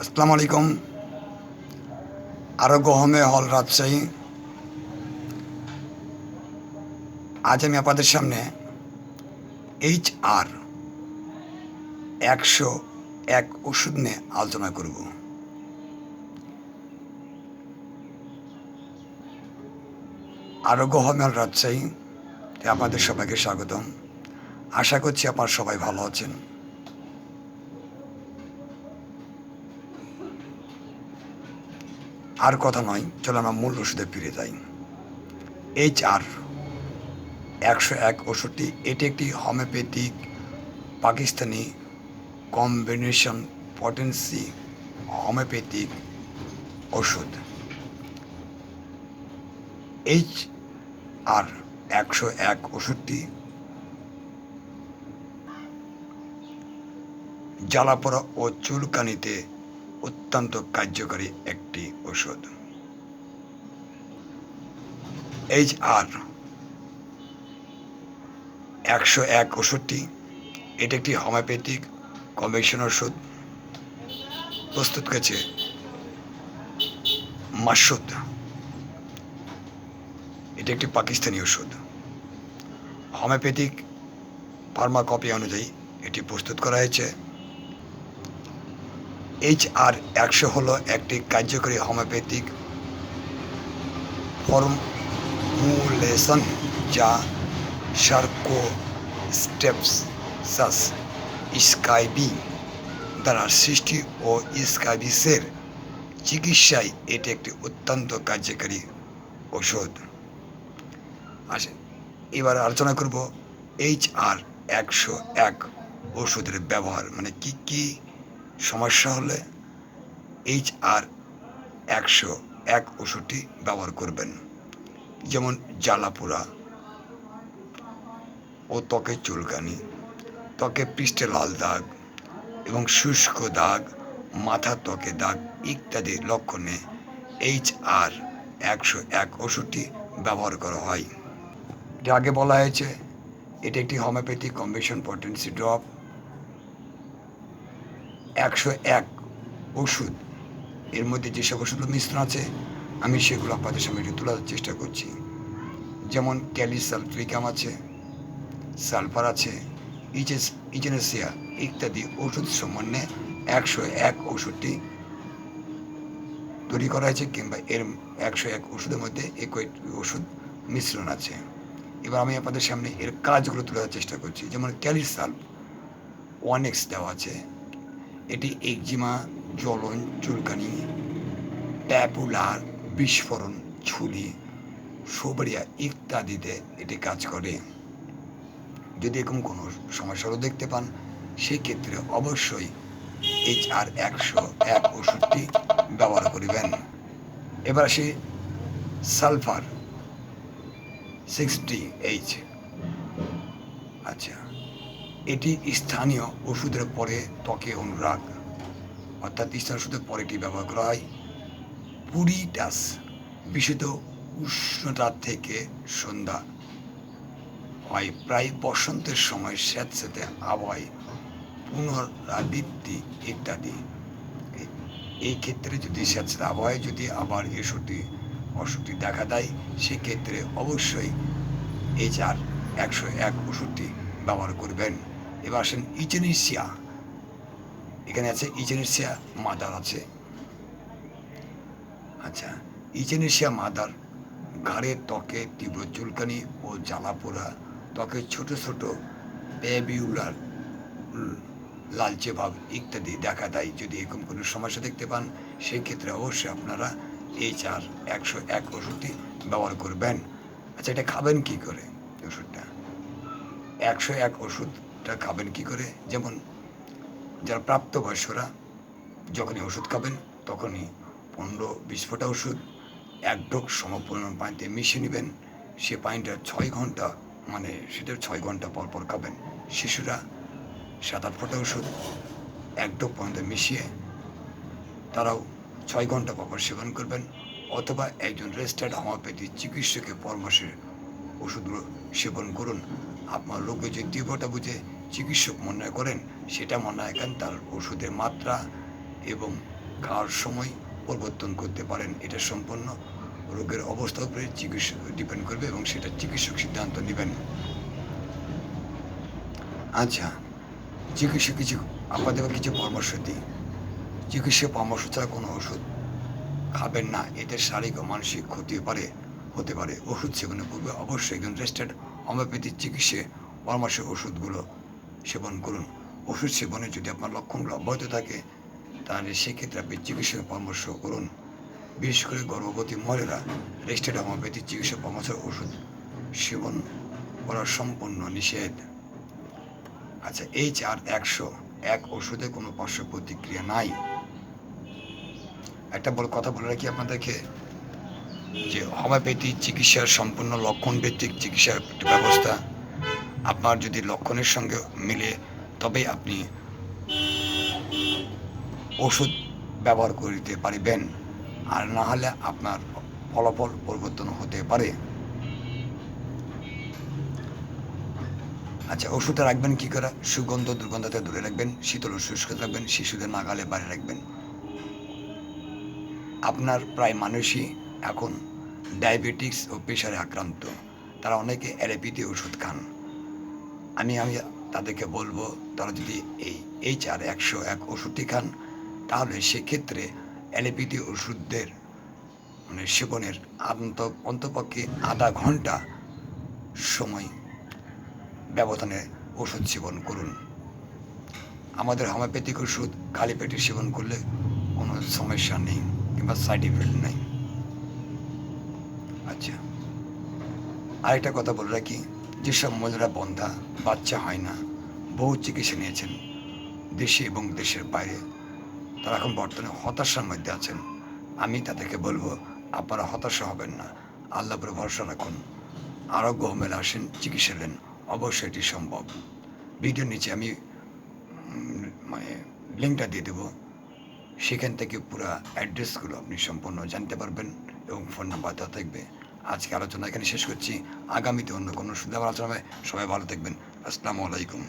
আসসালামু আলাইকুম। আরোগ্য হোমে হল রাজশাহী। আজ আমি আপনাদের সামনে এইচ আর একশো এক ওষুধ নিয়ে আলোচনা করব। আরোগ্য হোমে হল রাজশাহী। আপনাদের সবাইকে স্বাগতম। আশা করছি আপনার সবাই ভালো আছেন। আর কথা নয়, চলো আমরা মূল ওষুধে ফিরে যাই। এইচ আর একশো এক, ওষুধটি, এটি একটি homeopathic Pakistani combination potency homeopathic ওষুধ। এইচ আর একশো এক, ওষুধটি জ্বালাপোড়া ও চুলকানিতে অত্যন্ত কার্যকরী একটি ওষুধ এইচ আর একশো এক ওষুধটি এটি একটি হোমিওপ্যাথিক কম্বিনেশন ওষুধ প্রস্তুত করেছে মাসুদ। এটি একটি পাকিস্তানি ওষুধ হোমিওপ্যাথিক ফার্মাকপি অনুযায়ী এটি প্রস্তুত করা হয়েছে। এইচ আর একশো হলো একটি কার্যকরী হোমিওপ্যাথিক ফর্মুলেশন যা সার্কো স্টেপসাস স্কাইবি দ্বারা সৃষ্টি ও স্কাইবিসের চিকিৎসায় এটি একটি অত্যন্ত কার্যকরী ওষুধ। আসে এবার আলোচনা করব এইচ আর একশো এক ওষুধের ব্যবহার মানে কি কি সমস্যা হলে এইচ আর একশো এক ওষুধটি ব্যবহার করবেন। যেমন জ্বালাপোড়া ও ত্বকে চুলকানি, ত্বকে পৃষ্ঠে লাল দাগ এবং শুষ্ক দাগ, মাথা ত্বকে দাগ ইত্যাদি লক্ষণে এইচ আর একশো এক ওষুধটি ব্যবহার করা হয়। এটা আগে বলা হয়েছে, এটি একটি হোমিওপ্যাথি কম্বিশন পটেন্সি ড্রপ একশো এক ওষুধ। এর মধ্যে যেসব ওষুধের মিশ্রণ আছে, আমি সেগুলো আপনাদের সামনে তোলার চেষ্টা করছি। যেমন ক্যালিসালফ্রিকাম আছে, সালফার আছে ইচেস ইচেনেসিয়া ইত্যাদি ওষুধ সম্বন্ধে একশো এক ওষুধটি তৈরি করা হয়েছে কিংবা এর একশো এক ওষুধের মধ্যে একই ওষুধ মিশ্রণ আছে। এবার আমি আপনাদের সামনে এর কাজগুলো তোলার চেষ্টা করছি। যেমন ক্যালিসাল ওয়ান এক্স দেওয়া আছে এটি একজিমা জ্বলন চুলকানি ট্যাপুলার বিস্ফোরণ ছুরি সবরিয়া ইত্যাদিতে এটি কাজ করে। যদি এরকম কোনো সমস্যাও দেখতে পান, সেক্ষেত্রে অবশ্যই এইচ আর একশো এক ওষুধটি ব্যবহার করিবেন। এবার আসি সালফার সিক্সটি এইচ আচ্ছা। এটি স্থানীয় ওষুধের পরে ত্বকে অনুরাগ। অর্থাৎ স্থানীয় ওষুধের পরে এটি ব্যবহার করা হয়। পুরিটাস, বিশুদ্ধ উষ্ণতা থেকে সন্ধ্যা হয়। প্রায় বসন্তের সময় স্যাঁতস্যাঁতে আবহাওয়ায় পুনরাবৃত্তি ইত্যাদি। এই ক্ষেত্রে যদি স্যাঁতস্যাঁতে আবহাওয়ায় যদি আবার ওষুধটি অসুখটি দেখা দেয়, সেক্ষেত্রে অবশ্যই এই চার একশো এক ওষুধটি ব্যবহার করবেন। এবার আসেন ইচেনিসিয়া এখানে আছে ইচেনিসিয়া মাদার আছে। আচ্ছা ইচেনিসিয়া মাদার ঘাড়ের ত্বকে তীব্র চুলকানি ও জ্বালা পোড়া, ত্বকে ছোট ছোট প্যাবিউলার লালচে ভাব ইত্যাদি দেখা দেয়। যদি এরকম কোনো সমস্যা দেখতে পান সেই ক্ষেত্রে অবশ্যই আপনারা এই চার একশো এক ওষুধটি ব্যবহার করবেন। আচ্ছা এটা খাবেন কি করে ওষুধটা? একশো এক ওষুধটা খাবেন কি করে? যেমন যারা প্রাপ্তবয়স্করা যখনই ওষুধ খাবেন, তখনই পনেরো বিশ ফোঁটা ওষুধ, এক ডোক সমপরিমাণ পানিতে মিশিয়ে নেবেন। সে পানিটা ছয় ঘণ্টা মানে সেটা ছয় ঘণ্টা পর পর খাবেন। শিশুরা সাত আট ফোঁটা ওষুধ, এক ডোক পর্যন্ত মিশিয়ে তারাও ছয় ঘণ্টা পর পর সেবন করবেন। অথবা একজন রেজিস্টার্ড হোমিওপ্যাথি চিকিৎসকের পরামর্শে ওষুধগুলো সেবন করুন। আপনার রোগের যে তীব্রতা বুঝে চিকিৎসক মনে করেন সেটা মনে করেন তার ওষুধের মাত্রা এবং খাওয়ার সময় পরিবর্তন করতে পারেন। এটা সম্পূর্ণ রোগের অবস্থার উপরে চিকিৎসক ডিপেন্ড করবে এবং সেটা চিকিৎসক সিদ্ধান্ত নেবেন। আচ্ছা চিকিৎসক কিছু আপনাদের কিছু পরামর্শ দিই। চিকিৎসা পরামর্শ ছাড়া কোনো ওষুধ খাবেন না। এতে শারীরিক ও মানসিক ক্ষতি পারে, হতে পারে। ওষুধ সেবনের পূর্বে অবশ্যই একজন রেজিস্টার্ড হোমিওপ্যাথিক চিকিৎসা পরামর্শ ওষুধগুলো সেবন করুন। ওষুধ সেবনে যদি আপনার লক্ষণগুলো অব্যাহত থাকে, তাহলে সেক্ষেত্রে আপনি চিকিৎসকের পরামর্শ করুন। বিশেষ করে গর্ভবতী মহিলারা রেজিস্টার্ড হোমিওপ্যাথিক চিকিৎসা পরামর্শ ওষুধ সেবন করা সম্পূর্ণ নিষেধ। আচ্ছা এইচ আর একশো এক ওষুধে কোনো পার্শ্ব প্রতিক্রিয়া নাই। একটা বড় কথা বলে রাখি আপনাদেরকে, যে হোমিওপ্যাথি চিকিৎসার সম্পূর্ণ লক্ষণ ভিত্তিক চিকিৎসার ব্যবস্থা আপনার যদি লক্ষণের সঙ্গে মিলে তবেই আপনি ওষুধ ব্যবহার করিতে পারিবেন। আর না হলে আপনার ফলাফল পরিবর্তন হতে পারে। আচ্ছা ওষুধটা রাখবেন কি করে? সুগন্ধ দুর্গন্ধতে দূরে রাখবেন, শীতল শুষ্ক রাখবেন শিশুদের নাগালে বাইরে রাখবেন। আপনার প্রায় মানুষই এখন ডায়াবেটিক্স ও প্রেশারে আক্রান্ত। তারা অনেকে অ্যালোপ্যাথি ওষুধ খান। আমি আমি তাদেরকে বলব, তারা যদি এই এইচ আর একশো এক ওষুধটি খান, তাহলে সেক্ষেত্রে অ্যালোপ্যাথি ওষুধদের মানে সেবনের অন্ত অন্তপক্ষে আধা ঘণ্টা সময় ব্যবধানে ওষুধ সেবন করুন। আমাদের হোমিওপ্যাথিক ওষুধ খালি পেটে সেবন করলে কোনো সমস্যা নেই কিংবা সাইড ইফেক্ট নেই। আচ্ছা আরেকটা কথা বলে রাখি। যেসব মহিলারা বন্ধা বাচ্চা হয় না, বহু চিকিৎসা নিয়েছেন দেশে এবং দেশের বাইরে। তারা এখন বর্তমানে হতাশার মধ্যে আছেন। আমি তাদেরকে বলব, আপনারা হতাশা হবেন না। আল্লাহ ভরসা রাখুন। আরোগ্য হোমেলে আসেন, চিকিৎসা নেন। অবশ্যই এটি সম্ভব। ভিডিওর নিচে আমি মানে লিঙ্কটা দিয়ে দেবো। সেখান থেকে পুরো অ্যাড্রেসগুলো আপনি সম্পূর্ণ জানতে পারবেন এবং ফোন নাম্বার দেওয়া থাকবে। আজকে আলোচনা এখানে শেষ করছি। আগামীতে অন্য কোনো সুন্দর আলোচনা হবে। সবাই ভালো থাকবেন। আসসালামু আলাইকুম।